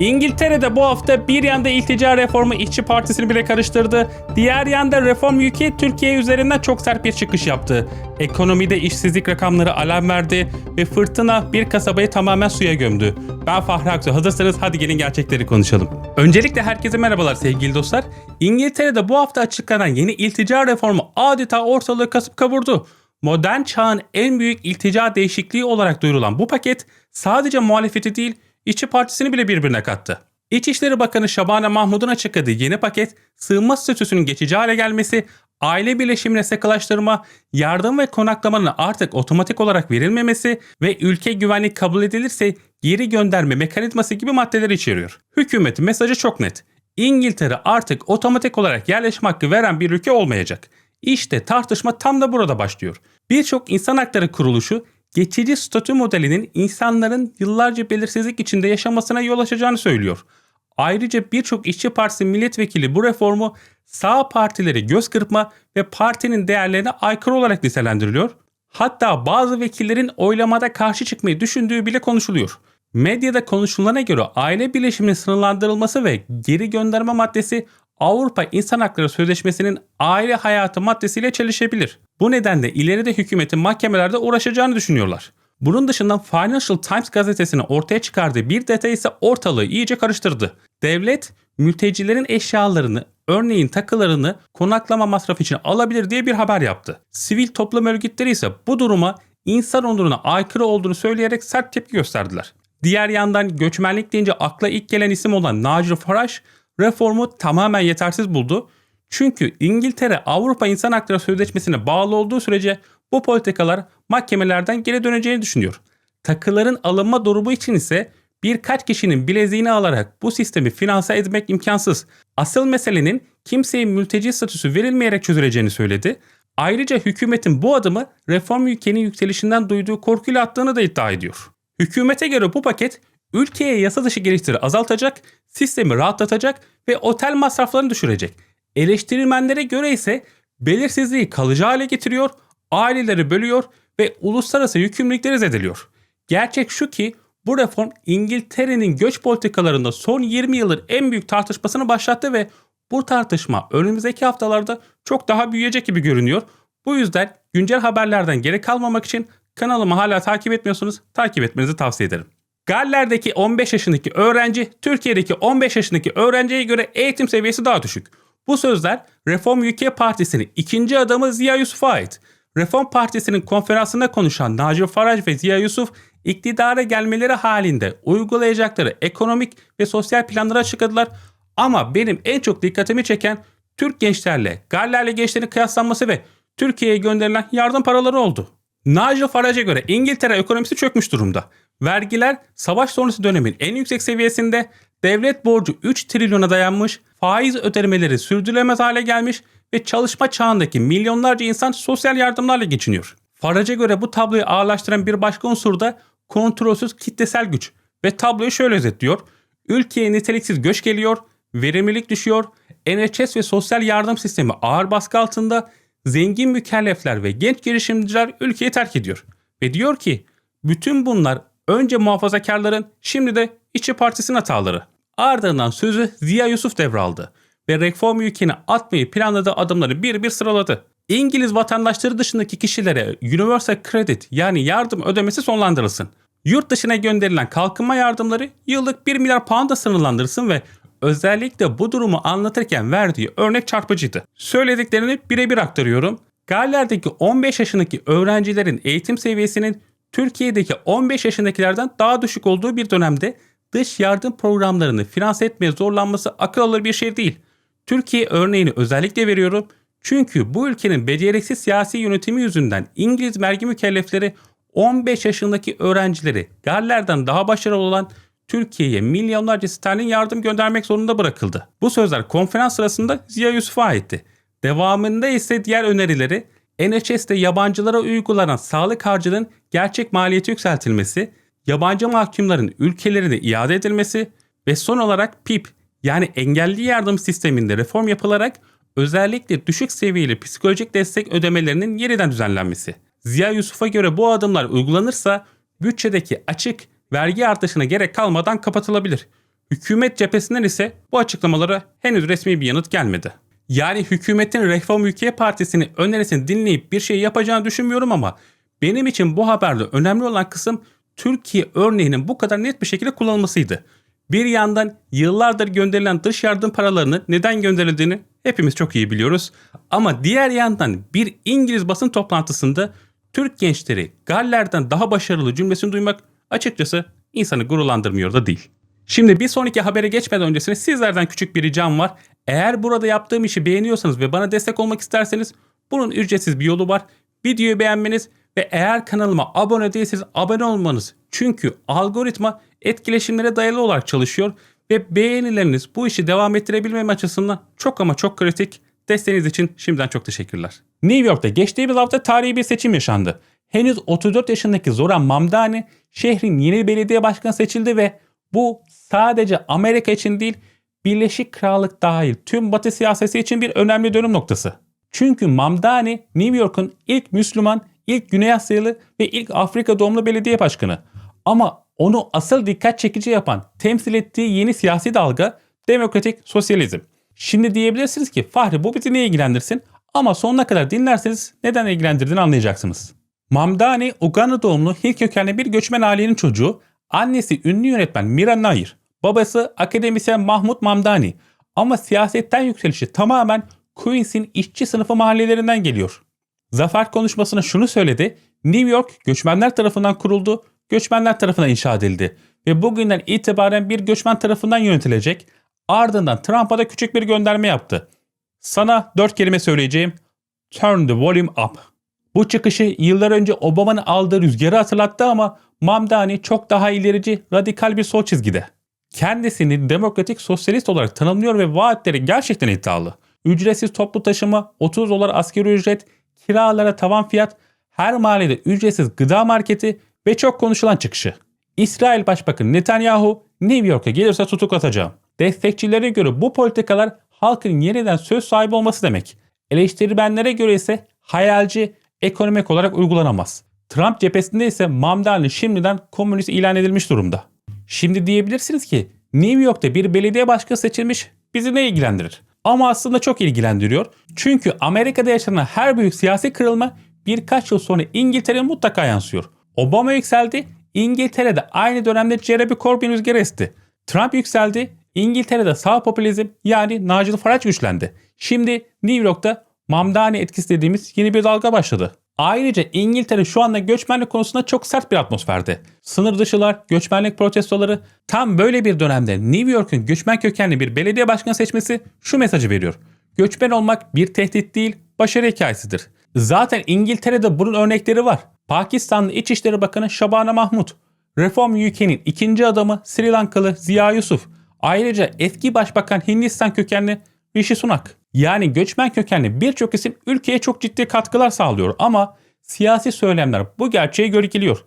İngiltere'de bu hafta bir yanda iltica reformu işçi partisini bile karıştırdı. Diğer yanda reform ülke Türkiye üzerinden çok sert bir çıkış yaptı. Ekonomide işsizlik rakamları alarm verdi ve fırtına bir kasabayı tamamen suya gömdü. Ben Fahri Aksu. Hazırsanız hadi gelin gerçekleri konuşalım. Öncelikle herkese merhabalar sevgili dostlar. İngiltere'de bu hafta açıklanan yeni iltica reformu adeta ortalığı kasıp kavurdu. Modern çağın en büyük iltica değişikliği olarak duyurulan bu paket sadece muhalefeti değil İşçi Partisi'ni bile birbirine kattı. İçişleri Bakanı Şabane Mahmud'un açıkladığı yeni paket, sığınma statüsünün geçici hale gelmesi, aile birleşimine sıkılaştırma, yardım ve konaklamanın artık otomatik olarak verilmemesi ve ülke güvenlik kabul edilirse geri gönderme mekanizması gibi maddeler içeriyor. Hükümetin mesajı çok net. İngiltere artık otomatik olarak yerleşim hakkı veren bir ülke olmayacak. İşte tartışma tam da burada başlıyor. Birçok insan hakları kuruluşu geçici statü modelinin insanların yıllarca belirsizlik içinde yaşamasına yol açacağını söylüyor. Ayrıca birçok işçi partisi milletvekili bu reformu sağ partileri göz kırpma ve partinin değerlerine aykırı olarak nitelendiriliyor. Hatta bazı vekillerin oylamada karşı çıkmayı düşündüğü bile konuşuluyor. Medyada konuşulana göre aile birleşiminin sınırlandırılması ve geri gönderme maddesi Avrupa İnsan Hakları Sözleşmesi'nin aile hayatı maddesiyle çelişebilir. Bu nedenle ileride hükümetin mahkemelerde uğraşacağını düşünüyorlar. Bunun dışında Financial Times gazetesinin ortaya çıkardığı bir detay ise ortalığı iyice karıştırdı. Devlet mültecilerin eşyalarını, örneğin takılarını konaklama masrafı için alabilir diye bir haber yaptı. Sivil toplum örgütleri ise bu duruma insan onuruna aykırı olduğunu söyleyerek sert tepki gösterdiler. Diğer yandan göçmenlik deyince akla ilk gelen isim olan Nigel Farage reformu tamamen yetersiz buldu. Çünkü İngiltere Avrupa İnsan Hakları Sözleşmesi'ne bağlı olduğu sürece bu politikalar mahkemelerden geri döneceğini düşünüyor. Takıların alınma durumu için ise birkaç kişinin bileziğini alarak bu sistemi finanse etmek imkansız. Asıl meselenin kimseye mülteci statüsü verilmeyerek çözüleceğini söyledi. Ayrıca hükümetin bu adımı reform ülkenin yükselişinden duyduğu korkuyla attığını da iddia ediyor. Hükümete göre bu paket ülkeye yasa dışı geliştiri azaltacak, sistemi rahatlatacak ve otel masraflarını düşürecek. Eleştirmenlere göre ise belirsizliği kalıcı hale getiriyor, aileleri bölüyor ve uluslararası yükümlülükleri zedeliyor. Gerçek şu ki bu reform İngiltere'nin göç politikalarında son 20 yılın en büyük tartışmasını başlattı ve bu tartışma önümüzdeki haftalarda çok daha büyüyecek gibi görünüyor. Bu yüzden güncel haberlerden geri kalmamak için kanalımı hala takip etmiyorsunuz, takip etmenizi tavsiye ederim. Galler'deki 15 yaşındaki öğrenci Türkiye'deki 15 yaşındaki öğrenciye göre eğitim seviyesi daha düşük. Bu sözler Reform UK Partisi'nin ikinci adamı Ziya Yusuf'a ait. Reform Partisi'nin konferansında konuşan Nigel Farage ve Ziya Yusuf iktidara gelmeleri halinde uygulayacakları ekonomik ve sosyal planları açıkladılar. Ama benim en çok dikkatimi çeken Türk gençlerle Galler'le gençlerin kıyaslanması ve Türkiye'ye gönderilen yardım paraları oldu. Nigel Farage'e göre İngiltere ekonomisi çökmüş durumda. Vergiler savaş sonrası dönemin en yüksek seviyesinde, devlet borcu 3 trilyona dayanmış, faiz ödemeleri sürdürülemez hale gelmiş ve çalışma çağındaki milyonlarca insan sosyal yardımlarla geçiniyor. Farage'e göre bu tabloyu ağırlaştıran bir başka unsur da kontrolsüz kitlesel güç ve tabloyu şöyle özetliyor. Ülkeye niteliksiz göç geliyor, verimlilik düşüyor, NHS ve sosyal yardım sistemi ağır baskı altında, zengin mükellefler ve genç girişimciler ülkeyi terk ediyor. Ve diyor ki bütün bunlar önce muhafazakarların şimdi de İşçi Partisi'nin hataları. Ardından sözü Ziya Yusuf devraldı ve reform ülkeni atmayı planladığı adımları bir bir sıraladı. İngiliz vatandaşları dışındaki kişilere Universal Credit yani yardım ödemesi sonlandırılsın. Yurt dışına gönderilen kalkınma yardımları yıllık 1 milyar pound'a sınırlandırılsın ve özellikle bu durumu anlatırken verdiği örnek çarpıcıydı. Söylediklerini birebir aktarıyorum. Galler'deki 15 yaşındaki öğrencilerin eğitim seviyesinin Türkiye'deki 15 yaşındakilerden daha düşük olduğu bir dönemde dış yardım programlarını finanse etmeye zorlanması akıl alır bir şey değil. Türkiye örneğini özellikle veriyorum. Çünkü bu ülkenin beceriksiz siyasi yönetimi yüzünden İngiliz vergi mükellefleri 15 yaşındaki öğrencileri Galler'den daha başarılı olan Türkiye'ye milyonlarca sterlin yardım göndermek zorunda bırakıldı. Bu sözler konferans sırasında Ziya Yusuf'a aitti. Devamında ise diğer önerileri NHS'te yabancılara uygulanan sağlık harcının gerçek maliyeti yükseltilmesi, yabancı mahkumların ülkelerine iade edilmesi ve son olarak PIP yani engelli yardım sisteminde reform yapılarak özellikle düşük seviyeli psikolojik destek ödemelerinin yeniden düzenlenmesi. Ziya Yusuf'a göre bu adımlar uygulanırsa bütçedeki açık vergi artışına gerek kalmadan kapatılabilir. Hükümet cephesinden ise bu açıklamalara henüz resmi bir yanıt gelmedi. Yani hükümetin Reform Ülke Partisi'nin önerisini dinleyip bir şey yapacağını düşünmüyorum ama benim için bu haberde önemli olan kısım Türkiye örneğinin bu kadar net bir şekilde kullanılmasıydı. Bir yandan yıllardır gönderilen dış yardım paralarının neden gönderildiğini hepimiz çok iyi biliyoruz. Ama diğer yandan bir İngiliz basın toplantısında Türk gençleri Galler'den daha başarılı cümlesini duymak açıkçası insanı gururlandırmıyor da değil. Şimdi bir sonraki habere geçmeden öncesine sizlerden küçük bir ricam var. Eğer burada yaptığım işi beğeniyorsanız ve bana destek olmak isterseniz bunun ücretsiz bir yolu var. Videoyu beğenmeniz ve eğer kanalıma abone değilseniz abone olmanız. Çünkü algoritma etkileşimlere dayalı olarak çalışıyor ve beğenileriniz bu işi devam ettirebilmem açısından çok ama çok kritik. Desteğiniz için şimdiden çok teşekkürler. New York'ta geçtiğimiz hafta tarihi bir seçim yaşandı. Henüz 34 yaşındaki Zoran Mamdani şehrin yeni belediye başkanı seçildi ve bu sadece Amerika için değil Birleşik Krallık dahil tüm Batı siyaseti için bir önemli dönüm noktası. Çünkü Mamdani New York'un ilk Müslüman, ilk Güney Asyalı ve ilk Afrika doğumlu belediye başkanı. Ama onu asıl dikkat çekici yapan, temsil ettiği yeni siyasi dalga demokratik sosyalizm. Şimdi diyebilirsiniz ki Fahri bu bizi niye ilgilendirsin? Ama sonuna kadar dinlerseniz neden ilgilendirdiğini anlayacaksınız. Mamdani Uganda doğumlu Hint kökenli bir göçmen ailenin çocuğu. Annesi ünlü yönetmen Mira Nair. Babası akademisyen Mahmut Mamdani. Ama siyasetten yükselişi tamamen Queens'in işçi sınıfı mahallelerinden geliyor. Zafer konuşmasına şunu söyledi. New York göçmenler tarafından kuruldu, göçmenler tarafından inşa edildi ve bugünden itibaren bir göçmen tarafından yönetilecek. Ardından Trump'a da küçük bir gönderme yaptı. Sana dört kelime söyleyeceğim. Turn the volume up. Bu çıkışı yıllar önce Obama'nın aldığı rüzgarı hatırlattı ama Mamdani çok daha ilerici, radikal bir sol çizgide. Kendisini demokratik sosyalist olarak tanımlıyor ve vaatleri gerçekten iddialı. Ücretsiz toplu taşıma, 30 dolar asgari ücret, kiralara tavan fiyat, her mahallede ücretsiz gıda marketi ve çok konuşulan çıkışı. İsrail Başbakanı Netanyahu New York'a gelirse tutuklatacağım. Destekçilere göre bu politikalar halkın yeniden söz sahibi olması demek. Eleştirmenlere göre ise hayalci, ekonomik olarak uygulanamaz. Trump cephesinde ise Mamdani şimdiden komünist ilan edilmiş durumda. Şimdi diyebilirsiniz ki New York'ta bir belediye başkanı seçilmiş bizi ne ilgilendirir? Ama aslında çok ilgilendiriyor. Çünkü Amerika'da yaşanan her büyük siyasi kırılma birkaç yıl sonra İngiltere'ye mutlaka yansıyor. Obama yükseldi, İngiltere'de aynı dönemde Jeremy Corbyn rüzgarı esti. Trump yükseldi, İngiltere'de sağ popülizm yani Nigel Farage güçlendi. Şimdi New York'ta Mamdani etkisi dediğimiz yeni bir dalga başladı. Ayrıca İngiltere şu anda göçmenlik konusunda çok sert bir atmosferde. Sınır dışılar, göçmenlik protestoları tam böyle bir dönemde New York'un göçmen kökenli bir belediye başkanı seçmesi şu mesajı veriyor. Göçmen olmak bir tehdit değil, başarı hikayesidir. Zaten İngiltere'de bunun örnekleri var. Pakistanlı İçişleri Bakanı Şabana Mahmut, Reform UK'nin ikinci adamı Sri Lankalı Ziya Yusuf, ayrıca eski başbakan Hindistan kökenli Rishi Sunak. Yani göçmen kökenli birçok isim ülkeye çok ciddi katkılar sağlıyor ama siyasi söylemler bu gerçeği gölgeliyor.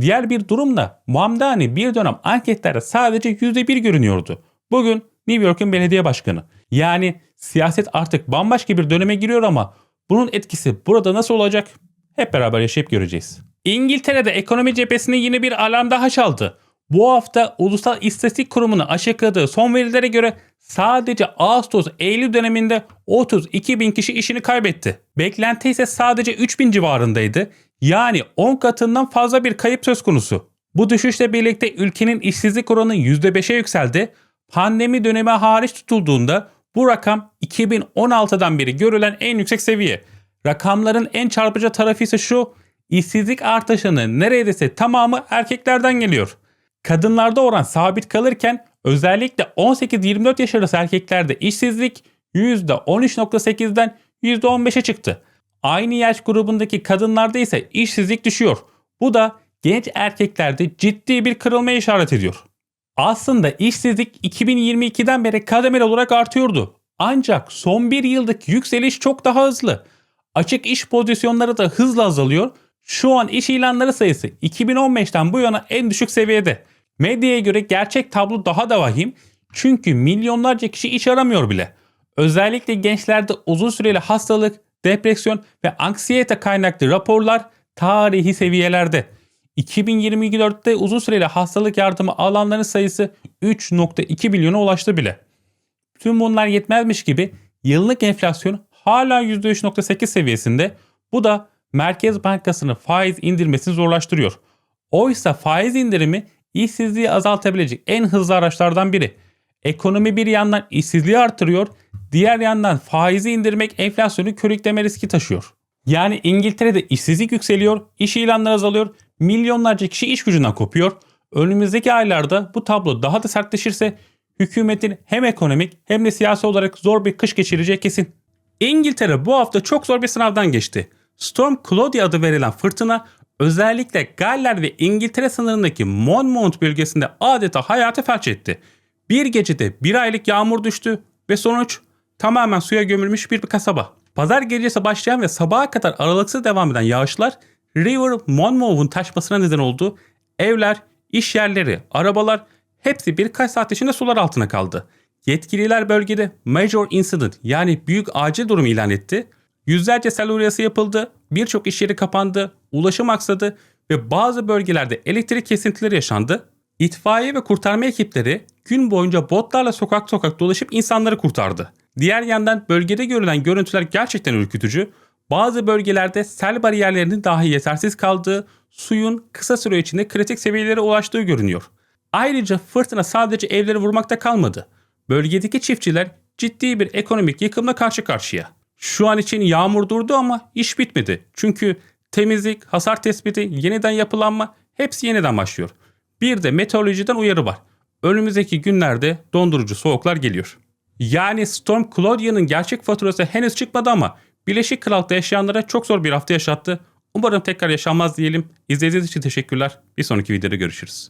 Diğer bir durumda Mamdani bir dönem anketlerde sadece %1 görünüyordu. Bugün New York'un belediye başkanı. Yani siyaset artık bambaşka bir döneme giriyor ama bunun etkisi burada nasıl olacak? Hep beraber yaşayıp göreceğiz. İngiltere'de ekonomi cephesinde yine bir alarm daha çaldı. Bu hafta Ulusal İstatistik Kurumu'nun açıkladığı son verilere göre sadece Ağustos-Eylül döneminde 32 bin kişi işini kaybetti. Beklenti ise sadece 3 bin civarındaydı. Yani 10 katından fazla bir kayıp söz konusu. Bu düşüşle birlikte ülkenin işsizlik oranı %5'e yükseldi. Pandemi dönemi hariç tutulduğunda bu rakam 2016'dan beri görülen en yüksek seviye. Rakamların en çarpıcı tarafı ise şu, işsizlik artışının neredeyse tamamı erkeklerden geliyor. Kadınlarda oran sabit kalırken özellikle 18-24 yaş arası erkeklerde işsizlik %13.8'den %15'e çıktı. Aynı yaş grubundaki kadınlarda ise işsizlik düşüyor. Bu da genç erkeklerde ciddi bir kırılma işaret ediyor. Aslında işsizlik 2022'den beri kademeli olarak artıyordu. Ancak son bir yıllık yükseliş çok daha hızlı. Açık iş pozisyonları da hızla azalıyor. Şu an iş ilanları sayısı 2015'ten bu yana en düşük seviyede. Medyaya göre gerçek tablo daha da vahim. Çünkü milyonlarca kişi iş aramıyor bile. Özellikle gençlerde uzun süreli hastalık, depresyon ve anksiyete kaynaklı raporlar tarihi seviyelerde. 2024'te uzun süreli hastalık yardımı alanların sayısı 3.2 milyona ulaştı bile. Tüm bunlar yetmezmiş gibi yıllık enflasyon hala %3.8 seviyesinde. Bu da Merkez Bankası'nın faiz indirmesini zorlaştırıyor. Oysa faiz indirimi işsizliği azaltabilecek en hızlı araçlardan biri. Ekonomi bir yandan işsizliği artırıyor, diğer yandan faizi indirmek enflasyonu körükleme riski taşıyor. Yani İngiltere'de işsizlik yükseliyor, iş ilanları azalıyor, milyonlarca kişi iş gücünden kopuyor. Önümüzdeki aylarda bu tablo daha da sertleşirse hükümetin hem ekonomik hem de siyasi olarak zor bir kış geçireceği kesin. İngiltere bu hafta çok zor bir sınavdan geçti. Storm Claudia adı verilen fırtına özellikle Galler ve İngiltere sınırındaki Monmouth bölgesinde adeta hayatı felç etti. Bir gecede bir aylık yağmur düştü ve sonuç tamamen suya gömülmüş bir kasaba. Pazar gecesi başlayan ve sabaha kadar aralıksız devam eden yağışlar River Monmouth'un taşmasına neden oldu. Evler, iş yerleri, arabalar hepsi birkaç saat içinde sular altına kaldı. Yetkililer bölgede Major Incident yani büyük acil durum ilan etti. Yüzlerce sel uyarısı yapıldı, birçok iş yeri kapandı, ulaşım aksadı ve bazı bölgelerde elektrik kesintileri yaşandı. İtfaiye ve kurtarma ekipleri gün boyunca botlarla sokak sokak dolaşıp insanları kurtardı. Diğer yandan bölgede görülen görüntüler gerçekten ürkütücü. Bazı bölgelerde sel bariyerlerinin dahi yetersiz kaldığı, suyun kısa süre içinde kritik seviyelere ulaştığı görünüyor. Ayrıca fırtına sadece evleri vurmakta kalmadı. Bölgedeki çiftçiler ciddi bir ekonomik yıkımla karşı karşıya. Şu an için yağmur durdu ama iş bitmedi. Çünkü temizlik, hasar tespiti, yeniden yapılanma hepsi yeniden başlıyor. Bir de meteorolojiden uyarı var. Önümüzdeki günlerde dondurucu soğuklar geliyor. Yani Storm Claudia'nın gerçek faturası henüz çıkmadı ama Birleşik Krallık'ta yaşayanlara çok zor bir hafta yaşattı. Umarım tekrar yaşanmaz diyelim. İzlediğiniz için teşekkürler. Bir sonraki videoda görüşürüz.